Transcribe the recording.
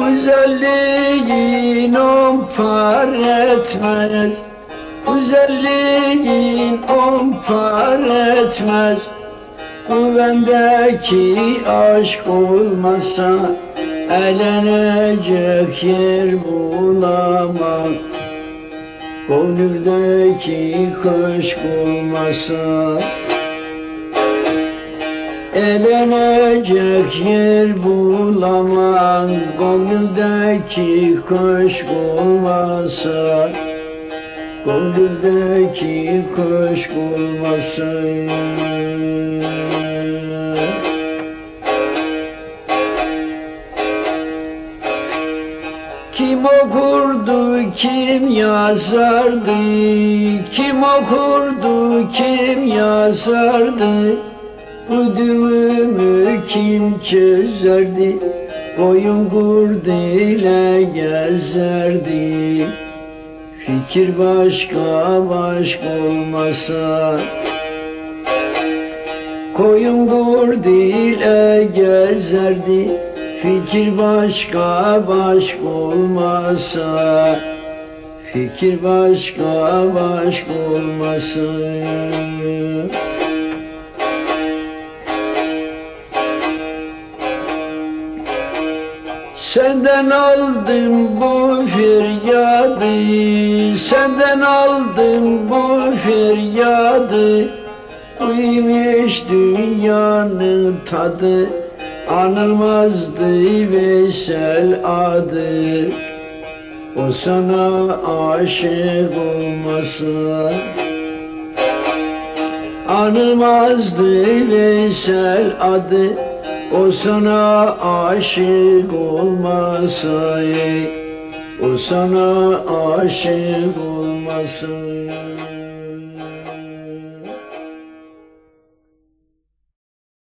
Güzelliğin on par etmez Güzelliğin on par etmez Bu bendeki aşk olmasa Elenecek yer bulamam. Gönüldeki köşk olmasa Elenecek yer bulamam Gönüldeki köşk olmasa Gönüldeki köşk olmasa Kim okurdu, kim yazardı? Kim okurdu, kim yazardı Bu düğümü kim çözerdi? Boyun kurdu ile gezerdi. Fikir başka başka olmasa. Koyun kurdu ile gezerdi. Fikir başka başka olmasa. Fikir başka başka olmasa Senden aldım bu feryadı Senden aldım bu feryadı. Uyumuş dünyanın tadı Anılmazdı Veysel adı. O sana aşık olmasa Anılmazdı Veysel adı O sana aşık olmasa O sana aşık olmasa